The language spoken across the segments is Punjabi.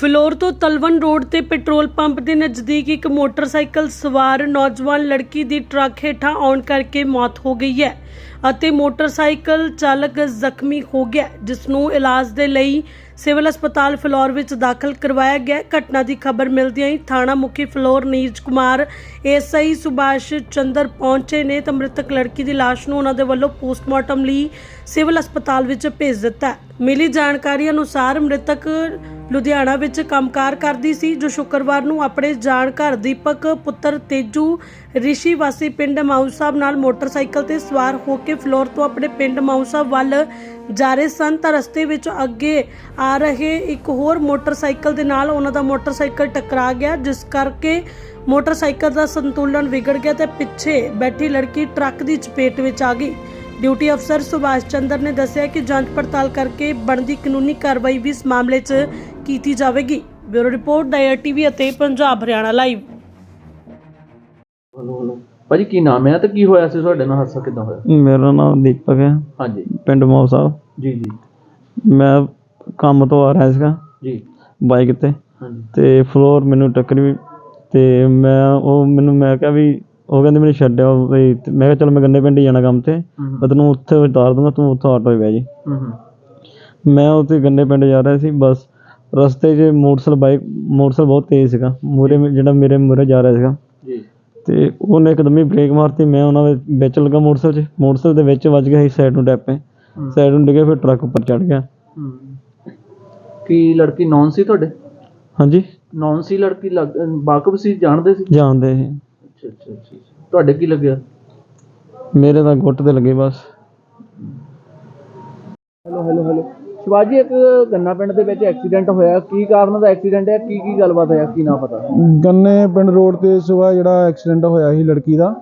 ਫਲੋਰ ਤੋਂ ਤਲਵਨ ਰੋਡ ਤੇ ਪੈਟਰੋਲ ਪੰਪ ਦੇ ਨਜ਼ਦੀਕ ਇੱਕ ਮੋਟਰਸਾਈਕਲ ਸਵਾਰ ਨੌਜਵਾਨ ਲੜਕੀ ਦੀ ਟਰੱਕ ਹੇਠਾਂ ਆਉਣ ਕਰਕੇ ਮੌਤ ਹੋ ਗਈ ਹੈ ਅਤੇ ਮੋਟਰਸਾਈਕਲ ਚਾਲਕ ਜ਼ਖਮੀ ਹੋ ਗਿਆ ਹੈ, ਜਿਸ ਨੂੰ ਇਲਾਜ ਦੇ ਲਈ ਸਿਵਲ ਹਸਪਤਾਲ ਫਲੋਰ ਵਿੱਚ ਦਾਖਲ ਕਰਵਾਇਆ ਗਿਆ। ਘਟਨਾ ਦੀ ਖਬਰ ਮਿਲਦਿਆਂ ਹੀ ਥਾਣਾ ਮੁਖੀ ਫਲੋਰ ਨੀਰਜ ਕੁਮਾਰ ਐਸਆਈ ਸੁਭਾਸ਼ ਚੰਦਰ ਪਹੁੰਚੇ ਨੇ ਤਾਂ ਮ੍ਰਿਤਕ ਲੜਕੀ ਦੀ ਲਾਸ਼ ਨੂੰ ਉਹਨਾਂ ਦੇ ਵੱਲੋਂ ਪੋਸਟਮਾਰਟਮ ਲਈ ਸਿਵਲ ਹਸਪਤਾਲ ਵਿੱਚ ਭੇਜ ਦਿੱਤਾ। ਮਿਲੀ ਜਾਣਕਾਰੀ ਅਨੁਸਾਰ ਮ੍ਰਿਤਕ ਲੁਧਿਆਣਾ ਵਿੱਚ ਕੰਮਕਾਰ ਕਰਦੀ ਸੀ, ਜੋ ਸ਼ੁੱਕਰਵਾਰ ਨੂੰ ਆਪਣੇ ਜਾਣ ਘਰ ਦੀਪਕ, ਪੁੱਤਰ ਤੇਜੂ, ਰਿਸ਼ੀ ਵਾਸੀ ਪਿੰਡ ਮਾਊ ਸਾਹਿਬ ਨਾਲ ਮੋਟਰਸਾਈਕਲ ਤੇ ਸਵਾਰ ਹੋ ਕੇ ਫਲੋਰ ਤੋਂ ਆਪਣੇ ਪਿੰਡ ਮਾਊ ਸਾਹਿਬ ਵੱਲ ਜਾ ਰਹੇ ਸਨ। ਤਾਂ ਰਸਤੇ ਵਿੱਚ ਅੱਗੇ ਆ ਰਹੇ ਇੱਕ ਹੋਰ ਮੋਟਰਸਾਈਕਲ ਦੇ ਨਾਲ ਉਹਨਾਂ ਦਾ ਮੋਟਰਸਾਈਕਲ ਟਕਰਾ ਗਿਆ, ਜਿਸ ਕਰਕੇ ਮੋਟਰਸਾਈਕਲ ਦਾ ਸੰਤੁਲਨ ਵਿਗੜ ਗਿਆ ਤੇ ਪਿੱਛੇ ਬੈਠੀ ਲੜਕੀ ਟਰੱਕ ਦੀ ਚਪੇਟ ਵਿੱਚ ਆ ਗਈ। ਡਿਊਟੀ ਅਫਸਰ ਸੁਭਾਸ਼ ਚੰਦਰ ਨੇ ਦੱਸਿਆ ਕਿ ਜਾਂਚ ਪੜਤਾਲ ਕਰਕੇ ਬਣਦੀ ਕਾਨੂੰਨੀ ਕਾਰਵਾਈ ਵੀ ਇਸ ਮਾਮਲੇ 'ਚ ਕੀਤੀ ਜਾਵੇਗੀ। ਬਿਊਰੋ ਰਿਪੋਰਟ ਦਾ ਟੀਵੀ ਅਤੇ Punjab Haryana live. Hello hello. ਭਾਜੀ ਕੀ ਨਾਮ ਹੈ ਤੇ ਕੀ ਹੋਇਆ ਸੀ? ਤੁਹਾਡੇ ਨਾਲ ਹਾਦਸਾ ਕਿਦਾਂ ਹੋਇਆ? ਮੇਰਾ ਨਾਮ ਦੀਪਕ ਹੈ। ਹਾਂਜੀ। ਪਿੰਡ ਮੌ ਸਾਹਿਬ। ਜੀ ਜੀ। ਮੈਂ ਕੰਮ ਤੋਂ ਆ ਰਿਹਾ ਸੀਗਾ। ਜੀ। ਬਾਈਕ ਤੇ। ਹਾਂਜੀ। ਤੇ ਫਲੋਰ ਮੈਨੂੰ ਟੱਕਰੀ ਤੇ ਮੈਂ ਉਹ ਮੈਨੂੰ ਮੈਂ ਕਿਹਾ ਵੀ ਉਹ ਕਹਿੰਦੇ ਮੈਨੂੰ ਛੱਡਿਓ ਵੀ ਮੈਂ ਕਿਹਾ ਚਲ ਮੈਂ ਗੰਨੇ ਪਿੰਡ ਹੀ ਜਾਣਾ ਕੰਮ ਤੇ। ਮੈਂ ਤੈਨੂੰ ਉੱਥੇ ਉਤਾਰ ਦੂੰਗਾ ਤੂੰ ਉੱਥੋਂ ਆਟੋ 'ਤੇ ਬਹਿ ਜੀ। ਹੂੰ ਹੂੰ। ਮੈਂ ਉੱਥੇ ਗੰਨੇ ਪਿੰਡ ਜਾ ਰਿਹਾ ਸੀ ਬਸ ਰਸਤੇ 'ਚ ਮੋਟਰਸਾਈਕਲ ਬਾਈਕ ਮੋਟਰਸਾਈਕਲ ਬਹੁਤ ਤੇਜ਼ ਸੀਗਾ। ਮੂਰੇ ਜਿਹੜਾ ਮੇਰੇ ਮੂਰੇ ਜਾ ਰਿਹਾ ਸੀਗਾ। ਜੀ। ਤੇ ਉਹਨੇ ਇੱਕਦਮ ਹੀ ਬ੍ਰੇਕ ਮਾਰਤੀ। ਮੈਂ ਉਹਨਾਂ ਦੇ ਵਿੱਚ ਲੱਗਾ ਮੋਟਰਸਾਈਕਲ 'ਚ। ਮੋਟਰਸਾਈਕਲ ਦੇ ਵਿੱਚ ਵੱਜ ਗਿਆ ਸੀ ਸਾਈਡ ਨੂੰ ਡੈਪੇ। ਸਾਈਡ ਨੂੰ ਡਿੱਗਿਆ ਫਿਰ ਟਰੱਕ ਉੱਪਰ ਚੜ ਗਿਆ। ਕੀ ਲੜਕੀ ਨੌਨ ਸੀ ਤੁਹਾਡੇ? ਹਾਂਜੀ। ਨੌਨ ਸੀ ਲੜਕੀ? ਵਾਕਬ ਸੀ? ਜਾਣਦੇ ਸੀ? ਜਾਣਦੇ ਸੀ। ਅੱਛਾ ਅੱਛਾ ਅੱਛਾ ਅੱਛਾ। ਤੁਹਾਡੇ ਕੀ ਲੱਗਿਆ? ਮੇਰੇ ਤਾਂ ਗੁੱਟ ਤੇ ਲੱਗੇ ਬਸ। Hello hello hello. ਸ਼ਿਵਾਜੀ ਇੱਕ ਗੰਨਾ ਪਿੰਡ ਦੇ ਵਿੱਚ ਐਕਸੀਡੈਂਟ ਹੋਇਆ। ਕੀ ਕਾਰਨ ਦਾ ਐਕਸੀਡੈਂਟ ਹੈ? ਕੀ ਕੀ ਗੱਲਬਾਤ ਹੋਇਆ? ਕੀ ਨਾ ਪਤਾ? ਗੰਨੇ ਪਿੰਡ ਰੋਡ ਤੇ ਸਵੇਰ ਜਿਹੜਾ ਐਕਸੀਡੈਂਟ ਹੋਇਆ ਸੀ ਲੜਕੀ ਦਾ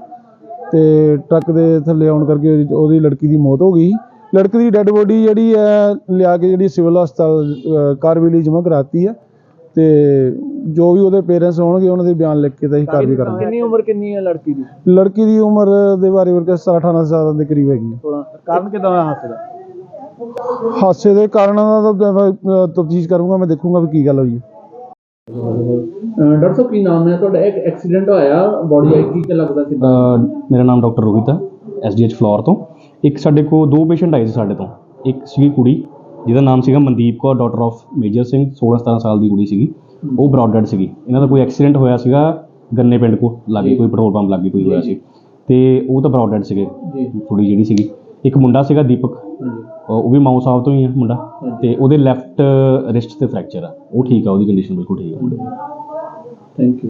ਤੇ ਟਰੱਕ ਦੇ ਥੱਲੇ ਆਉਣ ਕਰਕੇ ਉਹਦੀ- ਉਹਦੀ ਲੜਕੀ ਦੀ ਮੌਤ ਹੋ ਗਈ ਲੜਕੀ ਦੀ ਡੈੱਡ ਬੋਡੀ ਜਿਹੜੀ ਹੈ ਲਿਆ ਕੇ ਜਿਹੜੀ ਸਿਵਲ ਹਸਪਤਾਲ ਅਹ, ਜਮ੍ਹਾਂ ਕਰਾਤੀ ਹੈ ਤੇ ਜੋ ਵੀ ਉਹਦੇ ਪੇਰੈਂਟਸ ਹੋਣਗੇ ਉਹਨਾਂ ਦੇ ਬਿਆਨ ਲਿਖ ਕੇ ਤਾਂ ਅਸੀਂ ਕਾਰਵਾਈ ਕਰਾਂਗੇ। ਕਿੰਨੀ ਉਮਰ ਕਿੰਨੀ ਹੈ ਲੜਕੀ ਦੀ? ਲੜਕੀ ਦੀ ਉਮਰ ਦੇ ਬਾਰੇ ਵਰਕੇ 17 18 ਸਾਲਾਂ ਦੇ ਕਰੀਬ ਹੈਗੀ ਹੈ। ਥੋੜਾ ਕਾਰਨ ਕਿਦਾਂ ਹੋਇਆ ਹਾਦਸੇ ਦਾ? ਹਾਦਸੇ ਦੇ ਕਾਰਨਾਂ ਦਾ ਤਾਂ ਤਫਤੀਸ਼ ਕਰੂੰਗਾ ਮੈਂ ਦੇਖੂੰਗਾ ਵੀ ਕੀ ਗੱਲ ਹੋਈ ਹੈ। ਡਾਕਟਰ ਸਾਹਿਬ ਕੀ ਨਾਮ ਹੈ ਤੁਹਾਡਾ? ਇੱਕ ਐਕਸੀਡੈਂਟ ਹੋਇਆ ਬੋਡੀ ਆਈ ਕੀ ਲੱਗਦਾ ਕਿ ਅ, ਮੇਰਾ ਨਾਮ ਡਾਕਟਰ ਰੋਹਿਤ ਹੈ ਐਸਡੀਐਚ ਫਲੋਰ ਤੋਂ। ਇੱਕ ਸਾਡੇ ਕੋਲ ਦੋ ਪੇਸ਼ੈਂਟ ਆਏ ਸੀ ਸਾਡੇ ਤੋਂ। ਇੱਕ ਸੀਗੀ ਕੁੜੀ ਜਿਹਦਾ ਨਾਮ ਸੀਗਾ Mandeep Kaur daughter of Major Singh 16 17 ਸਾਲ ਦੀ ਕੁੜੀ ਸੀਗੀ। ਉਹ ਬ੍ਰੌਡਡ ਸੀਗੀ। ਇਹਨਾਂ ਦਾ ਕੋਈ ਐਕਸੀਡੈਂਟ ਹੋਇਆ ਸੀਗਾ ਗੰਨੇ ਪਿੰਡ ਕੋ ਲਾਗੇ ਕੋਈ ਪੈਟਰੋਲ ਪੰਪ ਲਾਗੇ ਕੋਈ ਹੋਇਆ ਸੀ। ਤੇ ਉਹ ਤਾਂ ਬ੍ਰੌਡਡ ਸੀਗੇ ਕੁੜੀ ਜਿਹੜੀ ਸੀਗੀ। ਇੱਕ ਮੁੰਡਾ ਸੀਗਾ ਦੀਪਕ। ਉਹ ਵੀ ਮਾਊ ਸਾਹਿਬ ਤੋਂ ਹੀ ਹੈ ਮੁੰਡਾ। ਤੇ ਉਹਦੇ ਲੈਫਟ ਰਿਸਟ ਤੇ ਫ੍ਰੈਕਚਰ ਆ। ਉਹ ਠੀਕ ਆ ਉਹਦੀ ਕੰਡੀਸ਼ਨ ਬਿਲਕੁਲ ਠੀਕ ਆ। ਮੁੰਡੇ ਦੀ ਥੈਂਕ ਯੂ